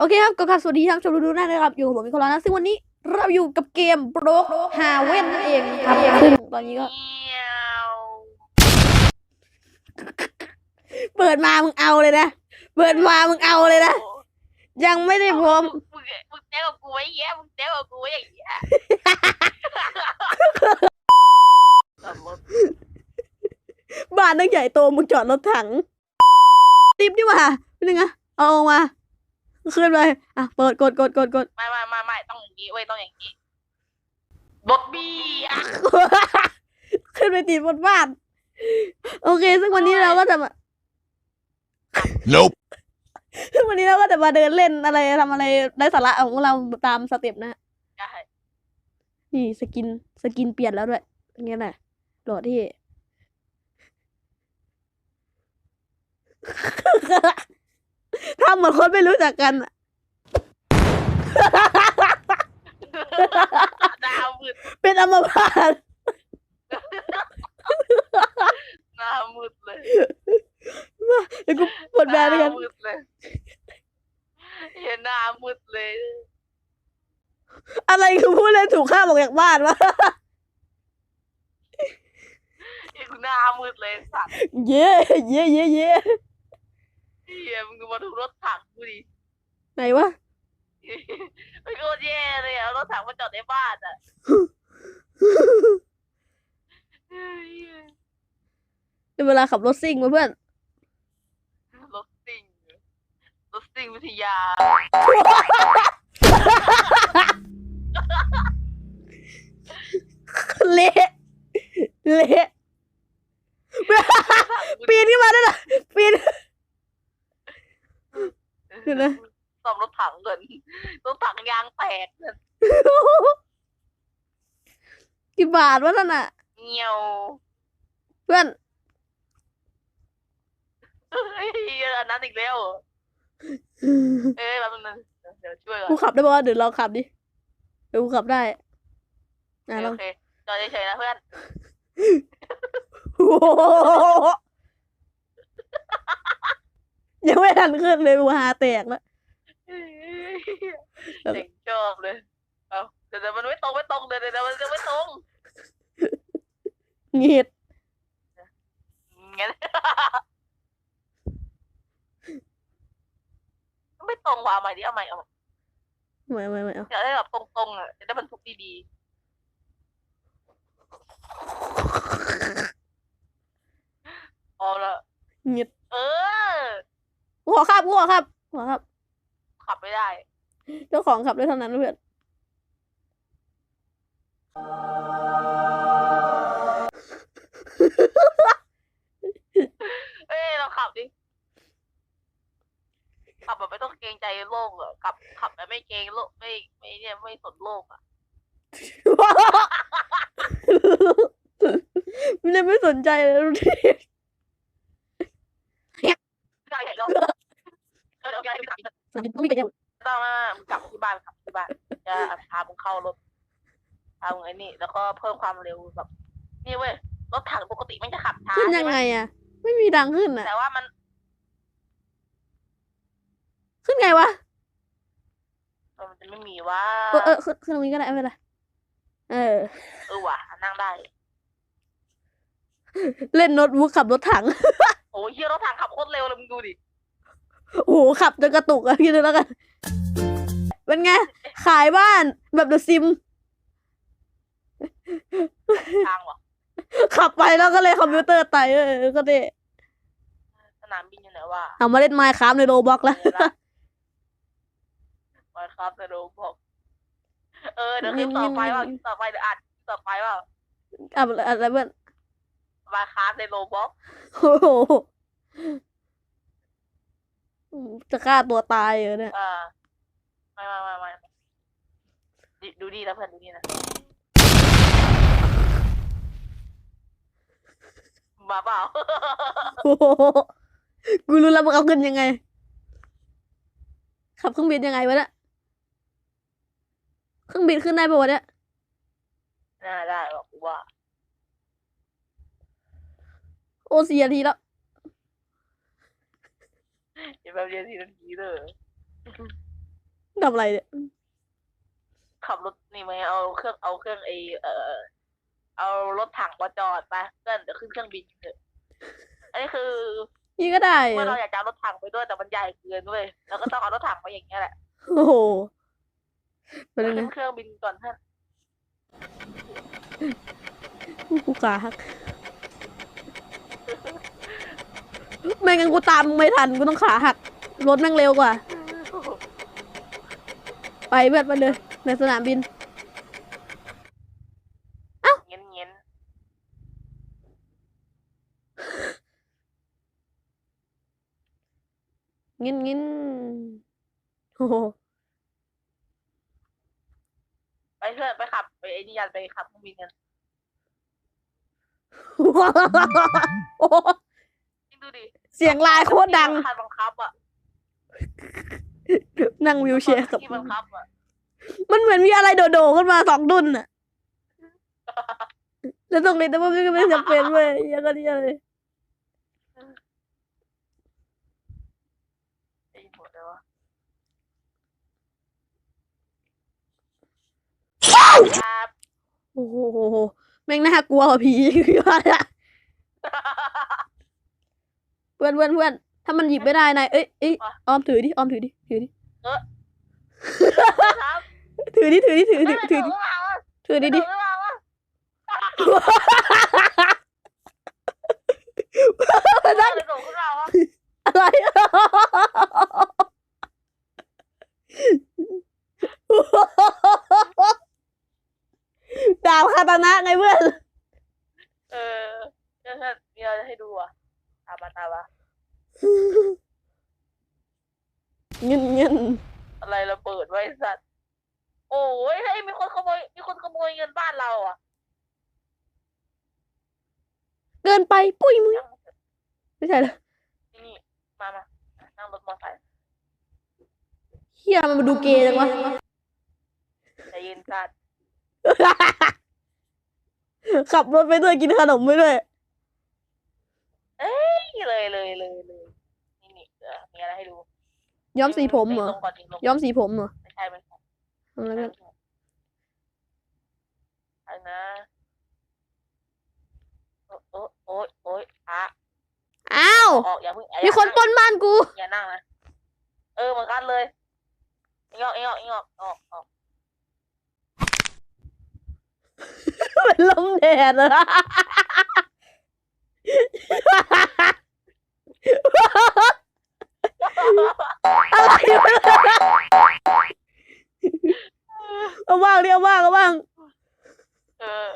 โอเคครับก็ครับสวัสดีท่านผู้ชมทุกท่านนะครับ อยู่กับผมมิโคลานะซึ่งวันนี้เราอยู่กับเกมโบรกฮาเว่นนั่นเองครับซึ่งตอนนี้ก็เงี้ยวเปิดมามึงเอาเลยนะ เปิดมามึงเอาเลยนะ ยังไม่ได้พร้อมมึงมึงแจ้งกับกูไว้แย่มึงแจ้งกับกูไว้อย่างเงี้ยขับรถบ้านตั้งใหญ่โตมึงจอดรถถัง ติบดีกว่าเป็นยังไงเอาออกมา ขึ้นไปอะเปิดกดกดกดกดไม่ไม่ไม่ไม่ต้องอย่างงี้เว้ยต้องอย่างงี้รถบี้อะขึ้นไปติดบนบ้าน โอเค ซึ่งวันนี้เราก็จะมา Nope. ซึ่งวันนี้เราก็จะมาเดินเล่นอะไรทำอะไรได้สาระของเราตามสเต็ปนะได้นี่สกินสกินเปลี่ยนแล้วด้วยอย่างเงี้ยน่ะโหลดที่ ทำเหมือนคนไม่รู้จักกันอะดาวมืดเป็นอัมพาตหน้ามืดเลยเดี๋ยวกูปวดแบนไปกันหามืดเลยเห็นหน้ามืดเลยอะไรคือผู้เล่นถูกฆ่าออกจากบ้านวะเห็นหน้ามืดเลยสัตว์เย่เย่เย่เย่ เฮียมึงดูมาดูรถถังกูดิ ไหนวะไม่โคตรแย่เลยอะรถถังมาจอดในบ้านอะเฮ้ยเป็นเวลาขับรถซิ่งมาเพื่อน รถซิ่งรถซิ่งวิทยา เละ เละปีนขึ้นมาด้วยนะปีน เดี๋ยวนะ ซ่อมรถถังก่อนรถถังยางแตกเนี่ย กี่ บาทวะนั่นน่ะ เงียวเพื่อน เฮ้ยอันนั้นอีกแล้วเหรอเอ้ยแป๊บนึงเดี๋ยวช่วยก่อนกูขับได้ปะวะเดี๋ยวลองขับดิเดี๋ยวกูขับได้อะลองโอเคจอดเฉยๆนะเพื่อนโอ้โหยังไม่ทันขึ้นเลยกูหาแตกแล้วเด็กชอบเลยเอาเดี๋ยวเดี๋ยวมันไม่ตรงไม่ตรงเดี๋ยวเดี๋ยวเดี๋ยวมันจะไม่ตรง เงียดงั้น ไม่ตรงว่ะเอาใหม่ดิเอาใหม่เอาใหม่ไม่ไม่ไม่เอาอยากได้แบบตรงๆอะจะได้บรรทุกดีๆพอละเงียดเออกูขอขับกูขอขับขอขับ ขับไม่ได้ เจ้าของขับได้เท่านั้นนะเพื่อน ขับแบบไม่ต้องเกรงใจโลกอะขับขับแบบไม่เกรงโลกไม่ไม่เนี่ยไม่สนโลกอะมันยังไม่สนใจเลยดูดิใช่ใช่เราเออเดี๋ยวแกไปขับไม่เป็นยังต้องมามึงกลับที่บ้านขับที่บ้านจะพามึงเข้ารถพามึงไอ้นี่แล้วก็เพิ่มความเร็วแบบนี่เว้ยรถถังปกติมันจะขับช้าขึ้นใช่ยังไหมไงอะไม่มีดังขึ้นอะแต่ว่ามัน ขึ้นไงวะมันจะไม่มีว่าเออเออขึ้นขึ้นตรงนี้ก็ได้ไม่เป็นไรเออ เออว่ะนั่งได้ เล่นโน้ตบุ๊กขับรถถัง โอ้ยเฮียรถถังขับโคตรเร็วเลยมึงดูดิ โอ้โหขับจนกระตุกอะคิดดูแล้วกัน เป็นไง ขายบ้านแบบเดอะซิมทางว่ะขับไปแล้วก็เลยคอมพิวเตอร์ไตเออก็ได้สนามบินอยู่ไหนวะเอามาเล่นไมค์ครับในโรบ็อกแล้วมา ครับแต่โดบอก เออเดี๋ยวคลิปต่อไปว่าคลิปต่อไปเดี๋ยวอัดคลิปต่อไปว่าอะอะไรเพื่อนมาครับในโรบอกโอ้โหจะฆ่าตัวตายเหรอเนี่ยอ่าไม่ไม่ไม่ไม่ดูดูดีนะเพื่อนดูดีนะมาเปล่าโอ้โหกูรู้แล้วมึงเอาขึ้นยังไง ขับเครื่องบินยังไงวะเนี่ย เครื่องบินขึ้นได้ปะวะเนี่ยน่าได้บอกกูว่า โอเสียทีแล้วอย่าแบบเรียนทีนาทีเลยทำอะไรเนี่ย ขับรถนี่ไหมเอาเครื่องเอาเครื่องไอเอ่อเอารถถังมาจอดไปเพื่อนเดี๋ยวขึ้นเครื่องบินเถอะอันนี้คือนี่ก็ได้เหรเมื่อเราออยากจะเอารถถังไปด้วยแต่มันใหญ่เกินเว้ยเราก็ต้องเอารถถังไปอย่างเงี้ยแหละ โอ้โห เป็นยังไงขึ้นเครื่องบินก่อนเพื่อนกูขาหักไม่งั้นกูตามมึงไม่ทันกูต้องขาหักรถแม่งเร็วกว่า ไปเพื่อนมาเลย ในสนามบิน เงี้ยเงี้ยงินงินโอ้โห ไป เพื่อนไปขับไปไอ้นี่ยันไปขับเครื่องบินกันโอ้โหนี่ดูดิเสียงลายโคตรดัง คันบังคับอะนั่งวิวแชร์กับ ที่บังคับอะมันเหมือนมีอะไรโดดๆขึ้นมาสองดุนน่ะ แล้วตรงนี้แต่ว่ามันก็ไม่จำเป็นเว้ยยังก็นี่เลย ไอ้หมดเลยวะครับ โอ้โหแม่งน่ากลัวกว่าผีว่าอะเพื่อนเพื่อนเพื่อนถ้ามันหยิบไม่ได้นายเอ้ยเอ้ยออมถือดิออมถือดิถือดิครับถือดิถือดิถือดิถือดิเออถือดิดิเออเออนั่นเออส่งขึ้นมาวะอะไรดาบคาตานะไงเพื่อน เออเดี๋ยวเพื่อนมีอะไรให้ดูอะตามมาตามมาเงินเงินอะไรระเบิดไว้สัตว์ โอ้ยเฮ้ยมีคนขโมย มีคนขโมยเงินบ้านเราอะเกินไปปุ้ยมุ้ยนั่งไม่ใช่เหรอนี่นี่มามานั่งรถมอเตอร์ไซค์เฮียมันมาดูเกย์จังวะใจเย็นสัตว์ ขับรถไปด้วยกินขนมไปด้วยนี่เลยเลยเลยเลยนี่นี่เออมีอะไรให้ดูย้อมสีผมเหรอลงก่อนลงก่อนย้อมสีผมเหรอไม่ใช่ไม่ใช่ทำอะไรกันไอ้นะโอ้โอ้โอ้ยโอ้ยอะอ้าวออกอย่าเพิ่งอย่ามีคนงปล้นบ้านกู อย่านั่งนะเออเหมือนกันเลยเองออกเองออกเองออกออกออก เป็นลมแดดเลยอะไรวะเอาว่างดิเอาว่างเอาว่าง เออ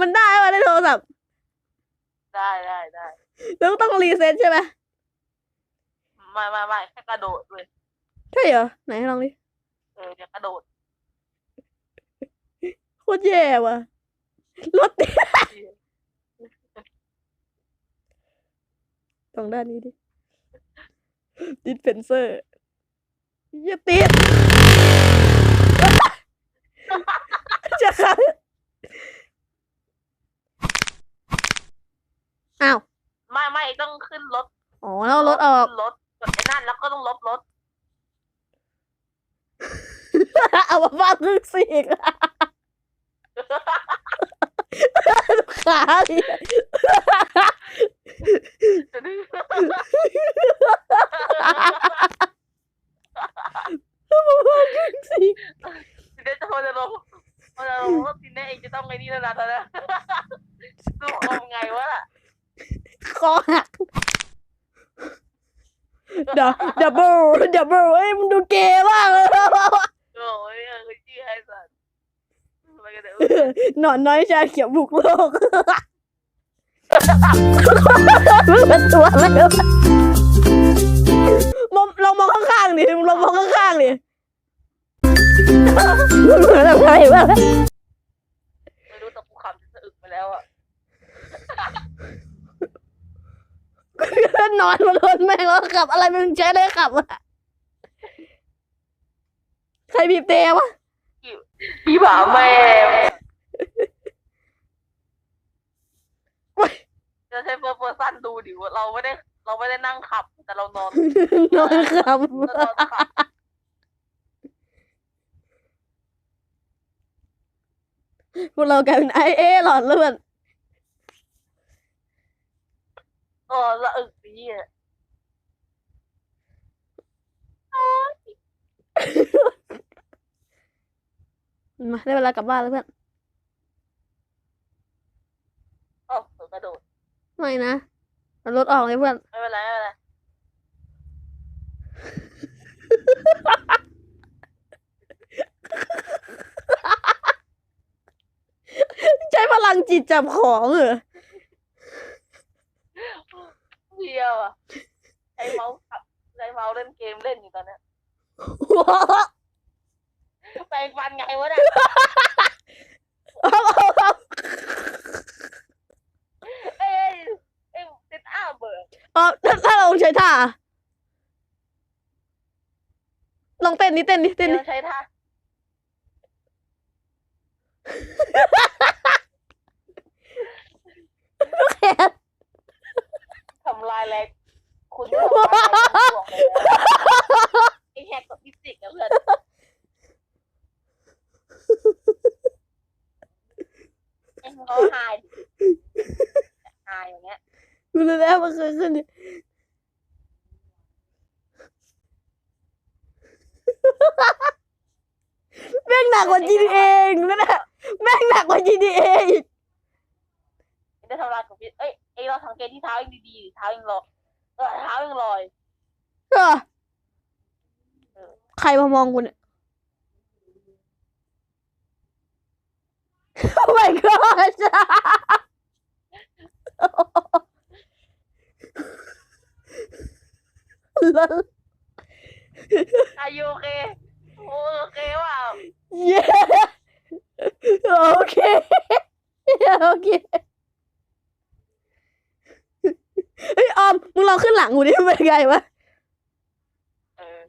มันได้ป่ะในโทรศัพท์ได้ได้ได้แล้วต้องรีเซ็ตใช่ไหมไม่ไม่ไม่แค่กระโดดเลยใช่เหรอ ไหนลองดิ เออเดี๋ยวกระโดดโคตรแย่ว่ะ รถติดตรงด้านนี้ดิติดเฟนเซอร์อย่าติดจะขับอ้าว ไม่ไม่ต้องขึ้นรถอ๋อแล้วรถออก ขึ้นรถกดไอ้นั่นแล้วก็ต้องลบรถ เอามาฟาดครึ่งซีก ขาดิซีกทีนี้จะพอจะลงพอจะลงรถทีนี้เองจะต้องไงนี่แล้วนะตอนนี้ดูคอมไงวะล่ะคอหักเดบดับเบิลดับเบิลเอ้ยมึงดูเกมากเลย โอ้ยเออชื่อไอ้สัตว์ไปกันเถอะ หนอนน้อยชาเขียวบุกโลกมึงเป็นตัวอะไรวะมองลองมองข้างๆดิมึงลองมองข้างๆดิมึงเหมือนอะไรวะไม่รู้แต่กูขำจะสะอึกไปแล้วอะนอนบนรถแม่งแล้วขับ อะไรมึงใช้ได้ขับวะใครบีบเตะวะพี่บ่าแม่ จะใช้เฟิร์สเพอร์ซันดูดิว่าเราไม่ได้ เราไม่ได้นั่งขับ แต่เรานอนนอนขับ เราพวกเรากลายเป็นไอเอหลอดเลือดโอ้ละอึกดีอะมาได้เวลากลับบ้านแล้วเพื่อนอ๋อกระโดด ไม่นะเอารถออกเลยเพื่อน ไม่เป็นไรไม่เป็นไรใช้พลังจิตจับของเหรอเดียวอะใช้เมาส์ขับใช้เมาส์เล่นเกมเล่นอยู่ตอนเนี้ยว้าวแปลงฟันไงวะเนี่ย เอาเอาเอาเอ้ยเอ้าเบื่อเอถ้าถ้าเราใช้ท่าลองเต้นดิเต้นดิเต้นเดี๋ดิยวใช้ท่า แขน ทำลายแรงคุณไม่ทำลายแรงของเลยนะไอ้แฮกกับฟิสิกส์อะเพื่อนไอ้เขาหายหายอย่างเงี้ย กู รู้แล้วมันเคยขึ้นดิแม่งหนักกว่า GTA อีกนั่นแหละแม่งหนักกว่า GTA อีกไม่ได้ทำลายกับฟิเอ้ยไอ้เราสังเกตที่เท้าเองดีๆเท้าเองลอยเออเท้าเองลอยเออใครมามองกูเนี่ย Oh my god แล้วอายุโอเคโอโอเคว่าเย้โอเคโอเคเฮ้ยออมมึงลองขึ้นหลังกูดิเป็นไงวะ เออ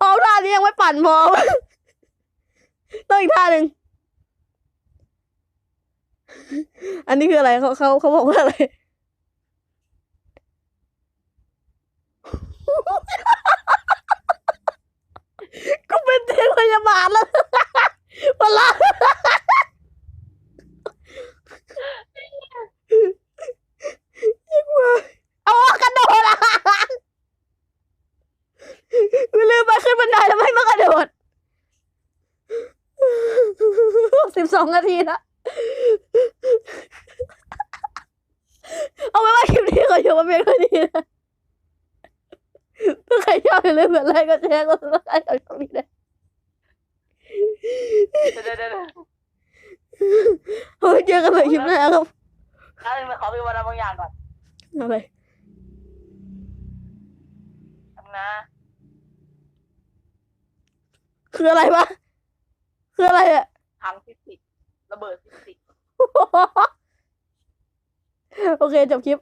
ออมท่านี้ยังไม่ปั่นพอต้องอีกท่าหนึ่ง อั นนี้คืออะไรเขาเขาเขาบอกว่าอะไรกูเป็นเตียงพยาบาลแล้วมาละเอากระโดดอะกูลืมไปขึ้นบันไดแล้วไม่มากระโดดสิบสองนาทีละเอาไว้ว่าคลิ ปนี้ขออยู่มาเพียงเท่านี้นะถ้าใครชอบอย่าลืมกดไลค์กดแชร์กดซับสไครต์กับช่องนี้นะเดี๋ยวเดี๋ยวเดี๋ยวเอาไว้เจอกันใหม่คลิปหน้าครับถ้าเป็นขอไปวันบางอย่างก่อนอะไรทำนะคืออะไรวะคืออะไรอะ ทางฟิสิกส์ระเบิดฟิสิกส์ โอเค จบคลิป